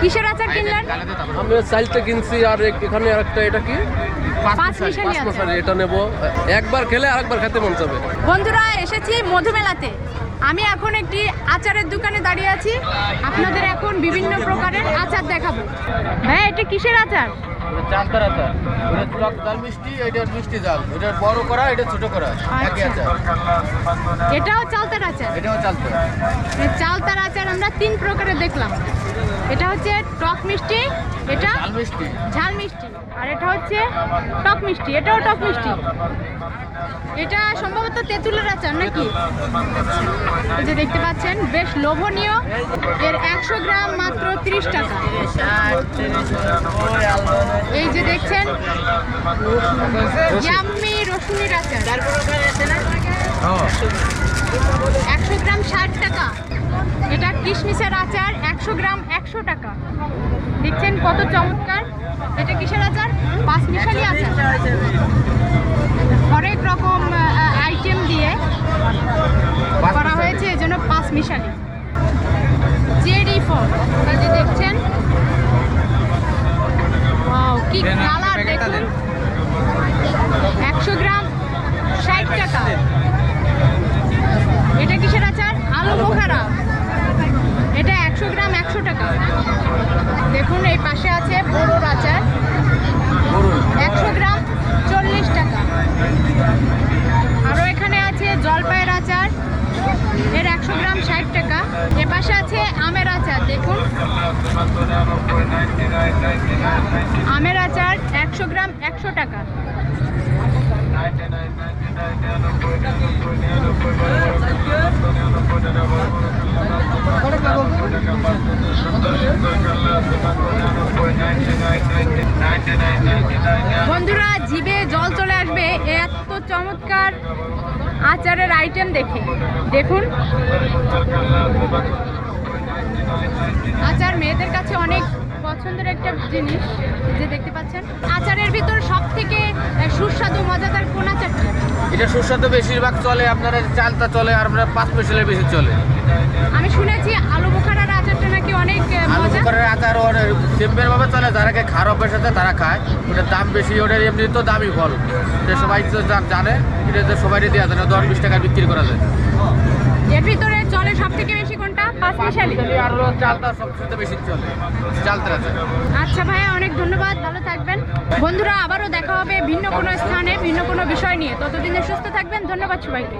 কিসের আচার কিনলেন? আমি চাইলটা কিনছি আর এখানে আরেকটা এটা কি? এটা নেব। একবার খেলে আরেকবার খেতে মন চাবে। বন্ধুরা এসেছি মধুমেলাতে। আমি এখন একটি আচারের দোকানে দাঁড়িয়ে আছি। আপনাদের এখন বিভিন্ন প্রকারের আচার দেখাবো। হ্যাঁ এটা কিসের আচার? চালতার আচার। এটা টক জাল মিষ্টি মিষ্টি জাল বড় করা এটা ছোট করা। একই আচ্ছা। আচার। এটাও চালতার আচার? এটাও চালতে এই চালতার আচার আমরা তিন প্রকারের দেখলাম। এটা হচ্ছে টক মিষ্টি এটা ঝাল মিষ্টি। আর এটা হচ্ছে টক মিষ্টি এটাও টক মিষ্টি। এটা সম্ভবত তেঁতুলের আচার নাকি? এই যে দেখতে পাচ্ছেন বেশ লোভনীয়। এর একশো গ্রাম মাত্র তিরিশ টাকা। এই যে দেখছেন ইয়াম্মি রসুনের আচার। একশো গ্রাম ষাট টাকা। এটা কিশমিশের আচার। একশো গ্রাম একশো টাকা। দেখছেন কত চমৎকার? এটা কিসের আচার? পাঁচ মিশালি আচার। হরেক রকম আইটেম দিয়ে করা হয়েছে এজন্য পাঁচ মিশালি জেডি এই যে দেখছেন? কি কালার দেখুন। একশো গ্রাম ষাট টাকা এটা কিসের আচার আলু বোখারা এটা একশো গ্রাম একশো টাকা দেখুন এই পাশে আছে বড়োর আচার একশো গ্রাম চল্লিশ টাকা আরও এখানে আছে জলপাইয়ের আচার এর একশো গ্রাম ষাট টাকা এ আছে, আমের আচার, দেখুন। আমের আচার একশো গ্রাম, একশো টাকা। বন্ধুরা, জিভে জল চলে আসবে। এত চমৎকার আচারের আইটেম দেখি। দেখুন। আচার মেয়েদের কাছে অনেক পছন্দের একটা জিনিস যে দেখতে পাচ্ছেন। আচারের ভিতর সব থেকে সুস্বাদু মজাদার কোন আচারটা এটা সুস্বাদু বেশিরভাগ চলে আপনারা চালটা চলে আর আপনার পাঁচ মিশালের বেশি চলে। বুকারের ওর সিম্পের ভাবে চলে যারা কে খারাপ সাথে তারা খায়। ওটার দাম বেশি ওটার এমনি তো দামি ফল এটা সবাই তো জানে এটা তো সবাই দেওয়া যায় না দশ বিশ টাকা বিক্রি করা যায়। এর ভিতরে চলে সব থেকে বেশি কোনটা? পাঁচ মিশালি আর হলো চালতা সবচেয়ে বেশি চলে আচার আচ্ছা ভাইয়া অনেক ধন্যবাদ ভালো থাকবেন। বন্ধুরা আবারও দেখা হবে ভিন্ন কোনো স্থানে ভিন্ন কোনো বিষয় নিয়ে। ততদিনে সুস্থ থাকবেন ধন্যবাদ সবাইকে।